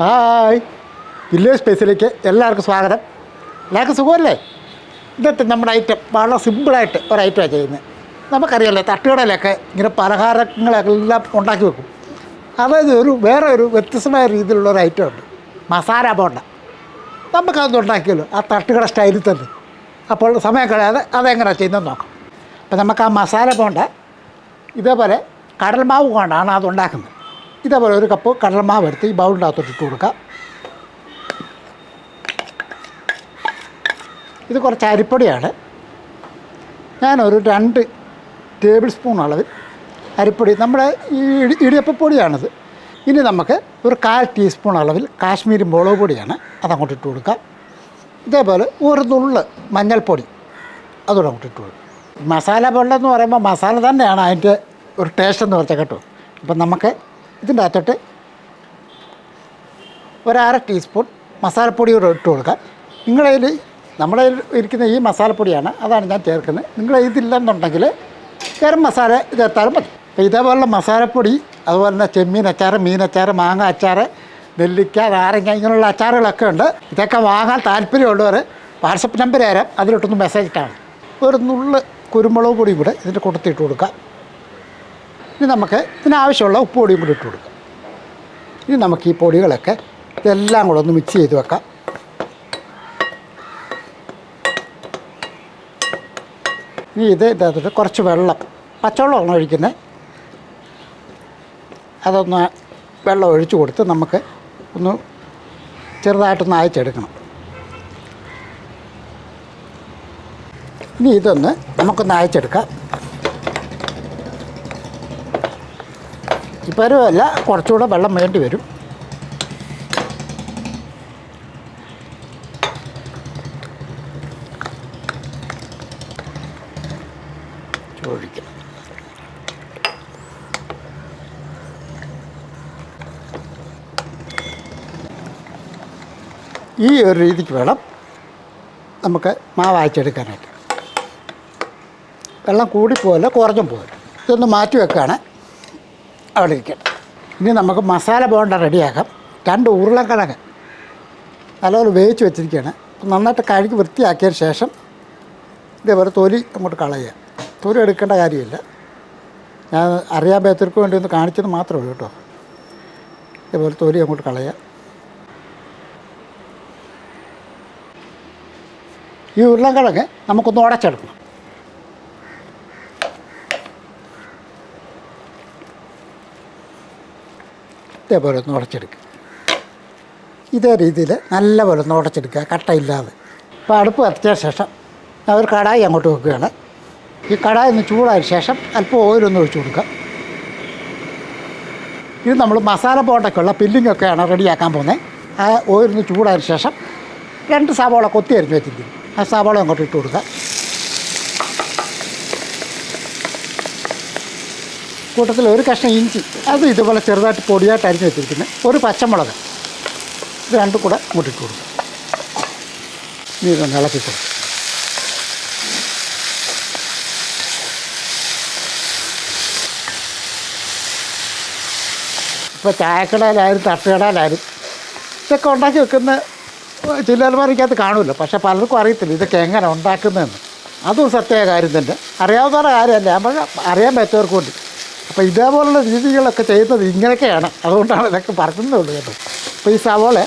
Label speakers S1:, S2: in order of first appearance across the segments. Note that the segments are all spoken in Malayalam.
S1: ഹായ് വില്ലേജ് സ്പേസിലേക്ക് എല്ലാവർക്കും സ്വാഗതം എല്ലാവർക്കും സുഖമല്ലേ ഇന്നത്തെ നമ്മുടെ ഐറ്റം വളരെ സിമ്പിളായിട്ട് ഒരു ഐറ്റമാണ് ചെയ്യുന്നത് നമുക്കറിയാമല്ലോ തട്ടുകടയിലൊക്കെ ഇങ്ങനെ പലഹാരങ്ങളെല്ലാം ഉണ്ടാക്കി വെക്കും അതായത് ഒരു വേറെ ഒരു വ്യത്യസ്തമായ രീതിയിലുള്ള ഒരു ഐറ്റം ഉണ്ട് മസാല ബോണ്ട നമുക്കതൊന്നും ഉണ്ടാക്കിയല്ലോ ആ തട്ടുകട സ്റ്റൈലിൽ തന്നെ അപ്പോൾ സമയം കളയാതെ അതെങ്ങനെയാണ് ചെയ്യുന്നതെന്ന് നോക്കാം അപ്പോൾ നമുക്ക് ആ മസാല ബോണ്ട ഇതേപോലെ കടൽമാവ് കൊണ്ടാണ് അത് ഉണ്ടാക്കുന്നത് ഇതേപോലെ ഒരു കപ്പ് കടലമാവ് എടുത്ത് ഈ ബൗളിൻ്റെ അകത്തോട്ട് ഇട്ട് കൊടുക്കുക ഇത് കുറച്ച് അരിപ്പൊടിയാണ് ഞാനൊരു രണ്ട് ടേബിൾ സ്പൂൺ അളവ് അരിപ്പൊടി നമ്മുടെ ഈ ഇടിയപ്പപ്പൊടിയാണിത് ഇനി നമുക്ക് ഒരു കാൽ ടീസ്പൂൺ അളവിൽ കാശ്മീരി മുളക് പൊടിയാണ് അതങ്ങോട്ട് ഇട്ട് കൊടുക്കുക ഇതേപോലെ ഒരു നുള്ള് മഞ്ഞൾപ്പൊടി അതുകൂടെ അങ്ങോട്ട് ഇട്ട് കൊടുക്കും മസാല പൊള്ളെന്ന് പറയുമ്പോൾ മസാല തന്നെയാണ് അതിൻ്റെ ഒരു ടേസ്റ്റ് എന്ന് പറഞ്ഞാൽ കേട്ടോ അപ്പം നമുക്ക് ഇതിൻ്റെ അകത്തോട്ട് ഒരര ടീസ്പൂൺ കൂടെ ഇട്ട് കൊടുക്കുക നിങ്ങളതിൽ നമ്മളതിൽ ഇരിക്കുന്ന ഈ മസാലപ്പൊടിയാണ് അതാണ് ഞാൻ ചേർക്കുന്നത് നിങ്ങൾ ഇതില്ലെന്നുണ്ടെങ്കിൽ ഗരം മസാല ചേർത്താലും മതി അപ്പോൾ ഇതേപോലുള്ള മസാലപ്പൊടി അതുപോലെ തന്നെ ചെമ്മീൻ അച്ചാർ മീൻ മാങ്ങ അച്ചാറ് നെല്ലിക്ക നാരങ്ങ ഇങ്ങനെയുള്ള അച്ചാറുകളൊക്കെ ഉണ്ട് ഇതൊക്കെ വാങ്ങാൻ താല്പര്യമുള്ളവർ വാട്സപ്പ് നമ്പർ തരാം അതിലോട്ടൊന്ന് മെസ്സേജ് ഇട്ടാണ് ഒരു നുള്ള് കുരുമുളക് പൊടി കൂടെ ഇതിൻ്റെ കൂട്ടത്തിട്ട് കൊടുക്കാം ഇനി നമുക്ക് ഇതിനാവശ്യമുള്ള ഉപ്പ് പൊടിയും കൂടി ഇട്ട് കൊടുക്കാം ഇനി നമുക്ക് ഈ പൊടികളൊക്കെ ഇതെല്ലാം കൂടെ ഒന്ന് മിക്സ് ചെയ്ത് വെക്കാം ഇനി ഇത് ഇതിനകത്ത് കുറച്ച് വെള്ളം പച്ചവെള്ളമാണ് ഒഴിക്കുന്നത് അതൊന്ന് വെള്ളം ഒഴിച്ചു കൊടുത്ത് നമുക്ക് ഒന്ന് ചെറുതായിട്ടൊന്ന് അയച്ചെടുക്കണം ഇനി ഇതൊന്ന് നമുക്കൊന്ന് അയച്ചെടുക്കാം പരുവല്ല കുറച്ചുകൂടെ വെള്ളം വേണ്ടി വരും ഈ ഒരു രീതിക്ക് വേണം നമുക്ക് മാവായിച്ചെടുക്കാനായിട്ട് വെള്ളം കൂടിപ്പോയല്ല കുറഞ്ഞും പോകല്ല ഇതൊന്ന് മാറ്റി വെക്കുകയാണെങ്കിൽ അവിടെ ഇരിക്കട്ടെ ഇനി നമുക്ക് മസാല ബോണ്ട റെഡിയാക്കാം രണ്ട് ഉരുളക്കിഴങ്ങ് നല്ലപോലെ വേവിച്ച് വെച്ചിരിക്കുകയാണ് നന്നായിട്ട് കഴുകി വൃത്തിയാക്കിയതിന് ശേഷം ഇതേപോലെ തൊലി അങ്ങോട്ട് കളയുക തൊലി എടുക്കേണ്ട കാര്യമില്ല ഞാൻ അറിയാൻ പറ്റർക്ക് വേണ്ടി ഒന്ന് കാണിച്ചത് മാത്രമേ ഉള്ളൂ കേട്ടോ ഇതേപോലെ തൊലി അങ്ങോട്ട് കളയുക ഈ ഉരുളക്കിഴങ്ങ് നമുക്കൊന്ന് ഉടച്ചെടുക്കണം ഇതേപോലെ ഒന്ന് ഉടച്ചെടുക്കുക ഇതേ രീതിയിൽ നല്ല പോലെ ഒന്ന് ഉടച്ചെടുക്കുക കട്ടയില്ലാതെ അപ്പോൾ അടുപ്പ് കത്തിച്ച ശേഷം ഞാൻ ഒരു കടായി അങ്ങോട്ട് വെക്കുകയാണ് ഈ കടായി ഒന്ന് ചൂടായ ശേഷം അല്പം ഓയിലൊന്ന് ഒഴിച്ചു കൊടുക്കുക ഇത് നമ്മൾ മസാല പോട്ടയ്ക്കുള്ള പില്ലിങ്ങൊക്കെയാണ് റെഡിയാക്കാൻ പോകുന്നത് ആ ഓയിലൊന്ന് ചൂടായ ശേഷം രണ്ട് സവാള കൊത്തി അരിഞ്ഞ് വെച്ചിരിക്കും ആ സവാള അങ്ങോട്ട് ഇട്ട് കൊടുക്കുക കൂട്ടത്തിൽ ഒരു കഷ്ണം ഇഞ്ചി അത് ഇതുപോലെ ചെറുതായിട്ട് പൊടിയായിട്ട് അരിഞ്ഞ് വെച്ചിരിക്കുന്നത് ഒരു പച്ചമുളക് ഇത് രണ്ടും കൂടെ കൂട്ടിട്ട് കൊടുക്കും ഇത് ഇതൊന്ന് ഇളക്കി കൊടുക്കും ഇപ്പോൾ ചായക്കടയിലായാലും തട്ടുകടയിലായാലും ഇതൊക്കെ ഉണ്ടാക്കി വെക്കുന്ന ചില്ലൽമാരിക്കകത്ത് കാണുമല്ലോ പക്ഷേ പലർക്കും അറിയത്തില്ല ഇതൊക്കെ എങ്ങനെ ഉണ്ടാക്കുന്നതെന്ന് അതും സത്യമായ കാര്യം തന്നെ അറിയാവുന്നവരുടെ കാര്യമല്ല ഞാൻ അറിയാൻ പറ്റവർക്ക് വേണ്ടി അപ്പോൾ ഇതേപോലുള്ള രീതികളൊക്കെ ചെയ്യുന്നത് ഇങ്ങനെയൊക്കെയാണ് അതുകൊണ്ടാണ് ഇതൊക്കെ പറയുന്നുള്ളൂ കേട്ടോ അപ്പോൾ ഈ സവോള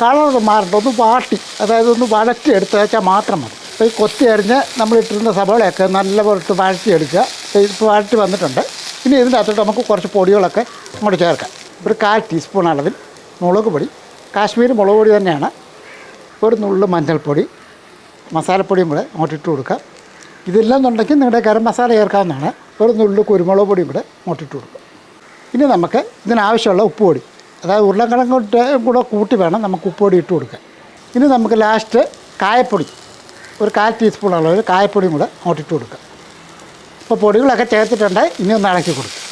S1: കളറൊന്ന് മാറണ്ട ഒന്ന് വാട്ടി അതായത് ഒന്ന് വഴറ്റിയെടുത്ത് വെച്ചാൽ മാത്രം മതി അപ്പോൾ ഈ കൊത്തി അരിഞ്ഞ് നമ്മളിട്ടിരുന്ന സവോളയൊക്കെ നല്ലപോലെ ഇട്ട് അപ്പോൾ ഇപ്പോൾ വഴറ്റി വന്നിട്ടുണ്ട് ഇനി ഇതിൻ്റെ അകത്തോട്ട് നമുക്ക് കുറച്ച് പൊടികളൊക്കെ അങ്ങോട്ട് ചേർക്കാം ഒരു കാൽ ടീസ്പൂൺ അളവിൽ മുളക് പൊടി കാശ്മീരി മുളക് പൊടി തന്നെയാണ് ഒരു നുള്ളു മഞ്ഞൾപ്പൊടി മസാലപ്പൊടിയും കൂടെ അങ്ങോട്ടിട്ട് കൊടുക്കാം ഇതില്ലെന്നുണ്ടെങ്കിൽ നിങ്ങളുടെ ഗരം മസാല ചേർക്കാവുന്നതാണ് ഒരു നുള്ളു കുരുമുളക് പൊടിയും കൂടെ മോട്ടിട്ട് കൊടുക്കുക ഇനി നമുക്ക് ഇതിനാവശ്യമുള്ള ഉപ്പുപൊടി അതായത് ഉരുളക്കിഴങ്ങിട്ട് കൂടെ കൂട്ടി വേണം നമുക്ക് ഉപ്പുപൊടി ഇട്ട് കൊടുക്കാൻ ഇനി നമുക്ക് ലാസ്റ്റ് കായപ്പൊടി ഒരു കാൽ ടീസ്പൂൺ ഒരു കായപ്പൊടിയും കൂടെ മുട്ടിട്ട് കൊടുക്കുക അപ്പോൾ പൊടികളൊക്കെ ചേർത്തിട്ടുണ്ട് ഇനി ഒന്ന് ഇളക്കി കൊടുക്കുക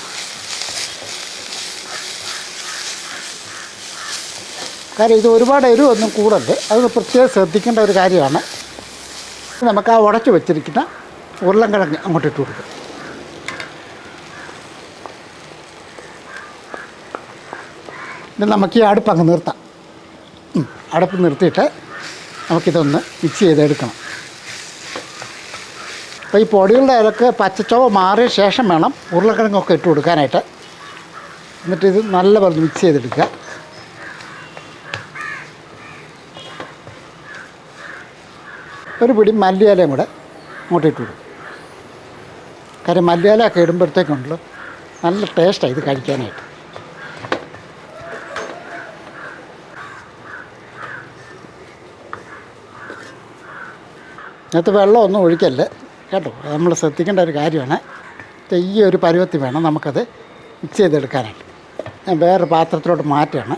S1: കാര്യം ഇത് ഒരുപാട് ഒന്നും കൂടരുത് അത് പ്രത്യേകം ശ്രദ്ധിക്കേണ്ട ഒരു കാര്യമാണ് നമുക്ക് ആ ഉടച്ചു വെച്ചിരിക്കുന്ന ഉരുളൻകിഴങ്ങ് അങ്ങോട്ട് ഇട്ട് കൊടുക്കുക പിന്നെ നമുക്ക് ഈ അടുപ്പ് അങ്ങ് നിർത്താം അടുപ്പ് നിർത്തിയിട്ട് നമുക്കിതൊന്ന് മിക്സ് ചെയ്തെടുക്കണം അപ്പോൾ ഈ പൊടികളുടെ ഇലക്ക് പച്ചച്ചോവ് മാറിയ ശേഷം വേണം ഉരുളക്കിഴങ്ങൊക്കെ ഇട്ട് കൊടുക്കാനായിട്ട് എന്നിട്ട് ഇത് നല്ല പോലെ മിക്സ് ചെയ്തെടുക്കുക ഒരു പിടി മല്ലിയാലയും കൂടെ അങ്ങോട്ട് ഇട്ട് കൊടുക്കും കാര്യം മല്ലിയിലൊക്കെ ഇടുമ്പോഴത്തേക്കുണ്ടല്ലോ നല്ല ടേസ്റ്റാണ് ഇത് കഴിക്കാനായിട്ട് ഇതിനകത്ത് വെള്ളമൊന്നും ഒഴിക്കല്ലേ കേട്ടോ നമ്മൾ ശ്രദ്ധിക്കേണ്ട ഒരു കാര്യമാണ് ഈ ഒരു പരുവത്തി വേണം നമുക്കത് മിക്സ് ചെയ്തെടുക്കാനായിട്ട് ഞാൻ വേറൊരു പാത്രത്തിലോട്ട് മാറ്റുകയാണ്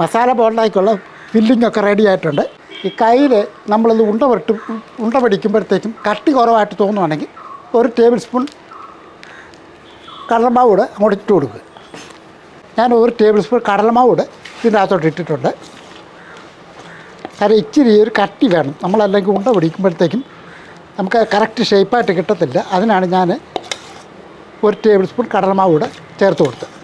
S1: മസാല ബോളിലേക്കുള്ള ഫില്ലിംഗ് ഒക്കെ റെഡി ആയിട്ടുണ്ട് ഈ കയ്യിൽ നമ്മളത് ഉണ്ട ഉണ്ട പിടിക്കുമ്പോഴത്തേക്കും കട്ടി കുറവായിട്ട് തോന്നുവാണെങ്കിൽ ഒരു ടേബിൾ സ്പൂൺ കടലമാവ് കൂടെ അങ്ങോട്ട് ഇട്ട് കൊടുക്കുക ഞാൻ ഒരു ടേബിൾ സ്പൂൺ കടലമാവ് കൂടെ ഇതിൻ്റെ അകത്തോട്ട് ഇട്ടിട്ടുണ്ട് കാരണം ഇച്ചിരി ഒരു കട്ടി വേണം നമ്മളല്ലെങ്കിൽ ഉണ്ട പിടിക്കുമ്പോഴത്തേക്കും നമുക്ക് കറക്റ്റ് ഷേപ്പായിട്ട് കിട്ടത്തില്ല അതിനാണ് ഞാൻ ഒരു ടേബിൾ സ്പൂൺ കടലമാവ് കൂടെ ചേർത്ത് കൊടുത്തത്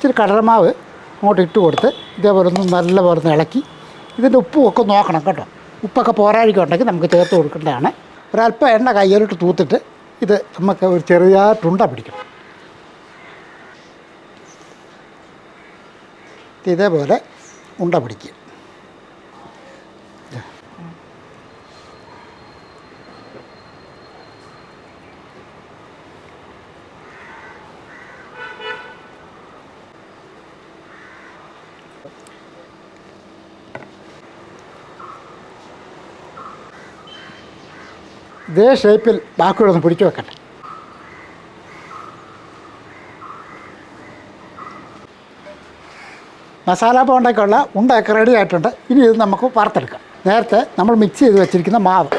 S1: ഇച്ചിരി കടലമാവ് അങ്ങോട്ട് ഇട്ട് കൊടുത്ത് ഇതേപോലെ ഒന്ന് നല്ലപോലെ ഒന്ന് ഇളക്കി ഇതിൻ്റെ ഉപ്പും ഒക്കെ നോക്കണം കേട്ടോ ഉപ്പൊക്കെ ഉണ്ടെങ്കിൽ നമുക്ക് ചേർത്ത് കൊടുക്കേണ്ടതാണ് ഒരല്പം എണ്ണ കയ്യിലിട്ട് തൂത്തിട്ട് ഇത് നമുക്ക് ഒരു ചെറിയ തുണ്ട പിടിക്കണം ഇതേപോലെ ഉണ്ട പിടിക്കുക ഇതേ ഷേപ്പിൽ ബാക്കിയുള്ളതൊന്ന് പിടിച്ചു വെക്കട്ടെ മസാല പോണ്ടയ്ക്കുള്ള ഉണ്ടൊക്കെ റെഡി ആയിട്ടുണ്ട് ഇനി ഇത് നമുക്ക് വറുത്തെടുക്കാം നേരത്തെ നമ്മൾ മിക്സ് ചെയ്ത് വെച്ചിരിക്കുന്ന മാവ്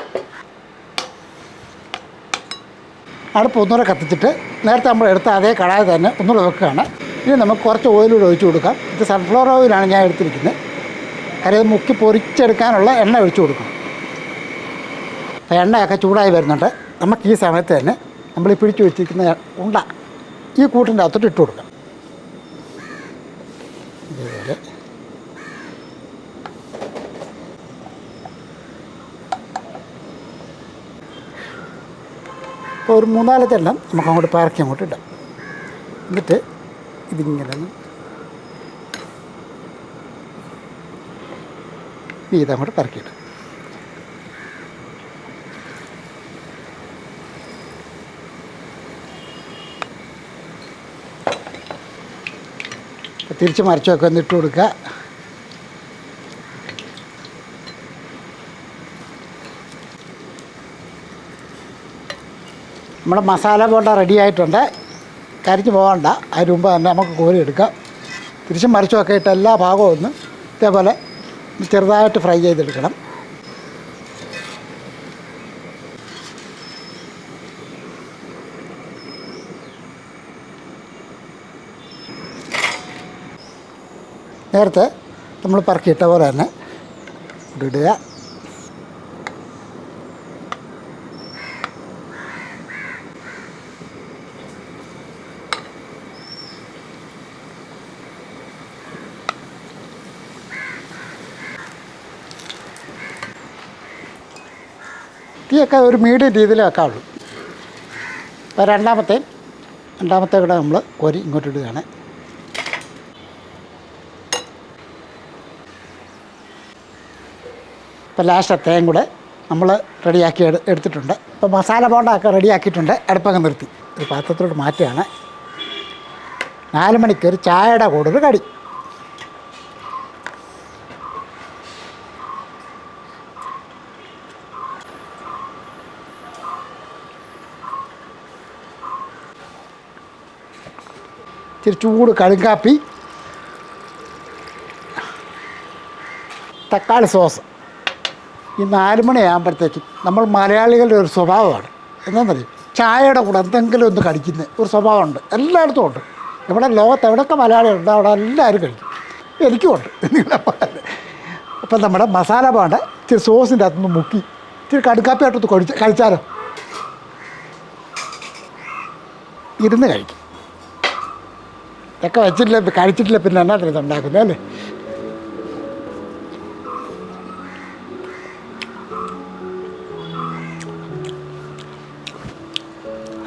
S1: അടുപ്പ് ഒന്നുകൂടെ കത്തിച്ചിട്ട് നേരത്തെ നമ്മൾ എടുത്ത അതേ കടായി തന്നെ ഒന്നുകൂടെ വെക്കുകയാണ് ഇനി നമുക്ക് കുറച്ച് ഓയിലൂടെ ഒഴിച്ചു കൊടുക്കാം ഇത് സൺഫ്ലവർ ഓയിലാണ് ഞാൻ എടുത്തിരിക്കുന്നത് കാര്യം മുക്കി പൊരിച്ചെടുക്കാനുള്ള എണ്ണ ഒഴിച്ചു കൊടുക്കാം എണ്ണയൊക്കെ ചൂടായി വരുന്നുണ്ട് നമുക്ക് ഈ സമയത്ത് തന്നെ നമ്മൾ പിടിച്ചു വെച്ചിരിക്കുന്ന ഉണ്ട ഈ കൂട്ടിൻ്റെ അകത്തോട്ട് ഇട്ട് കൊടുക്കാം ഇതുപോലെ ഇപ്പോൾ ഒരു എണ്ണം നമുക്ക് അങ്ങോട്ട് പാർക്കി അങ്ങോട്ട് ഇടാം എന്നിട്ട് ഇതിങ്ങനെ ഇതങ്ങോട്ട് പറക്കിയിട്ട് തിരിച്ച് മറിച്ച് വെക്കുക ഇട്ട് കൊടുക്കുക നമ്മുടെ മസാല ബോണ്ട റെഡി ആയിട്ടുണ്ട് കരിഞ്ഞു പോകണ്ട അതിന് മുമ്പ് തന്നെ നമുക്ക് കോരി എടുക്കാം തിരിച്ചും മറിച്ചുമൊക്കെ എല്ലാ ഭാഗവും ഒന്ന് ഇതേപോലെ ചെറുതായിട്ട് ഫ്രൈ ചെയ്തെടുക്കണം നേരത്തെ നമ്മൾ പറക്കിയിട്ട പോലെ തന്നെ ഇടുക തീയൊക്കെ ഒരു മീഡിയം രീതിയിൽ വെക്കാവുള്ളൂ അപ്പോൾ രണ്ടാമത്തെ രണ്ടാമത്തെ കൂടെ നമ്മൾ കോരി ഇങ്ങോട്ട് അപ്പോൾ ലാസ്റ്റ് തേയും കൂടെ നമ്മൾ റെഡിയാക്കി എടുത്തിട്ടുണ്ട് അപ്പോൾ മസാല ബോണ്ട ഒക്കെ റെഡിയാക്കിയിട്ടുണ്ട് അടുപ്പങ്ങ് നിർത്തി ഒരു പാത്രത്തിലോട്ട് മാറ്റുകയാണ് നാല് മണിക്ക് ഒരു ചായയുടെ കൂടെ ഒരു കടി ഇച്ചിരി ചൂട് കടുങ്കാപ്പി തക്കാളി സോസ് ഈ നാല് മണിയാകുമ്പോഴത്തേക്കും നമ്മൾ മലയാളികളുടെ ഒരു സ്വഭാവമാണ് എന്താണെന്നറിയും ചായയുടെ കൂടെ എന്തെങ്കിലും ഒന്ന് കടിക്കുന്ന ഒരു സ്വഭാവമുണ്ട് എല്ലായിടത്തും ഉണ്ട് ഇവിടെ ലോകത്ത് എവിടെയൊക്കെ മലയാളികളുണ്ട് അവിടെ എല്ലാവരും കഴിക്കും എനിക്കും ഉണ്ട് അപ്പം നമ്മുടെ മസാല പാണ്ട ഇച്ചിരി സോസിൻ്റെ അകത്തുനിന്ന് മുക്കി ഇച്ചിരി അടുത്ത് കഴിച്ച് കഴിച്ചാലോ ഇരുന്ന് കഴിക്കും ഇതൊക്കെ വെച്ചിട്ടില്ല കഴിച്ചിട്ടില്ല പിന്നെ എന്നാ ഉണ്ടാക്കുന്നത് അല്ലേ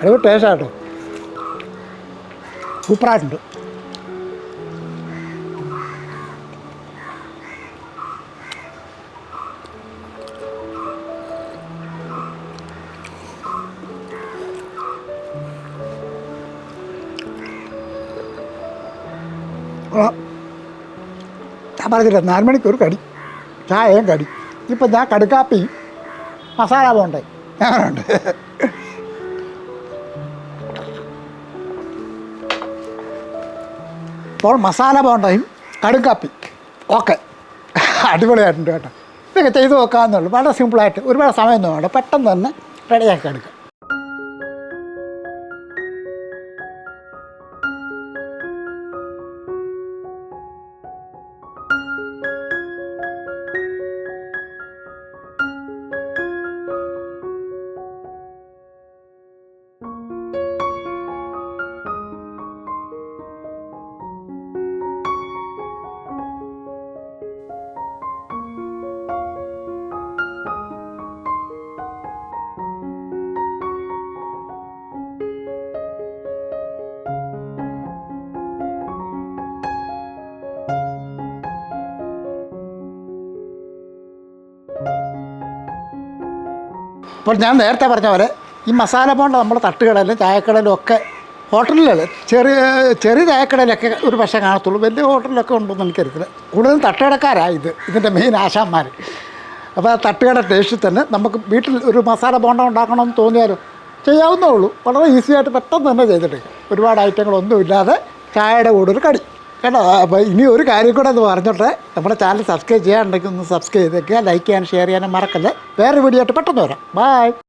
S1: അടിപൊളി ടേസ്റ്റാട്ടോ സൂപ്പറായിട്ടുണ്ട് ഞാൻ പറഞ്ഞില്ല നാല് മണിക്കൂർ ഒരു കടി ചായയും കടി ഇപ്പം ഞാൻ കടുക്കാപ്പി മസാല പോണ്ടേ ഞാനുണ്ട് അപ്പോൾ മസാല ബോണ്ടയും കടുങ്കാപ്പി ഓക്കെ അടിപൊളിയായിട്ടുണ്ട് കേട്ടോ ഇതൊക്കെ ചെയ്ത് നോക്കാമെന്നുള്ളൂ വളരെ സിമ്പിളായിട്ട് ഒരുപാട് സമയമൊന്നും വേണ്ട പെട്ടെന്ന് തന്നെ റെഡിയാക്കി എടുക്കുക അപ്പോൾ ഞാൻ നേരത്തെ പറഞ്ഞ പോലെ ഈ മസാല ബോണ്ട നമ്മൾ തട്ടുകടലും ചായക്കടലും ഒക്കെ ഹോട്ടലുകൾ ചെറിയ ചെറിയ ചായക്കടലൊക്കെ ഒരു പക്ഷേ കാണത്തുള്ളൂ വലിയ ഹോട്ടലിലൊക്കെ ഉണ്ടെന്ന് എനിക്കറിയത്തില്ല കൂടുതലും തട്ടുകടക്കാരായി ഇത് ഇതിൻ്റെ മെയിൻ ആശാന്മാർ അപ്പോൾ ആ തട്ടുകട ടേസ്റ്റിൽ തന്നെ നമുക്ക് വീട്ടിൽ ഒരു മസാല ബോണ്ട ഉണ്ടാക്കണമെന്ന് തോന്നിയാലും ചെയ്യാവുന്നേ ഉള്ളൂ വളരെ ഈസിയായിട്ട് പെട്ടെന്ന് തന്നെ ചെയ്തിട്ട് ഒരുപാട് ഐറ്റങ്ങളൊന്നും ഇല്ലാതെ ചായയുടെ കൂടെ ഒരു കടി കേട്ടോ അപ്പോൾ ഇനി ഒരു കാര്യം കൂടെ ഒന്ന് പറഞ്ഞോട്ടെ നമ്മുടെ ചാനൽ സബ്സ്ക്രൈബ് ചെയ്യാണ്ടെങ്കിൽ ഒന്ന് സബ്സ്ക്രൈബ് ചെയ്തേക്കുക ലൈക്ക് ചെയ്യാനും ഷെയർ ചെയ്യാനും മറക്കല്ലേ വേറെ വീഡിയോ ആയിട്ട് പെട്ടെന്ന് വരാം ബായ്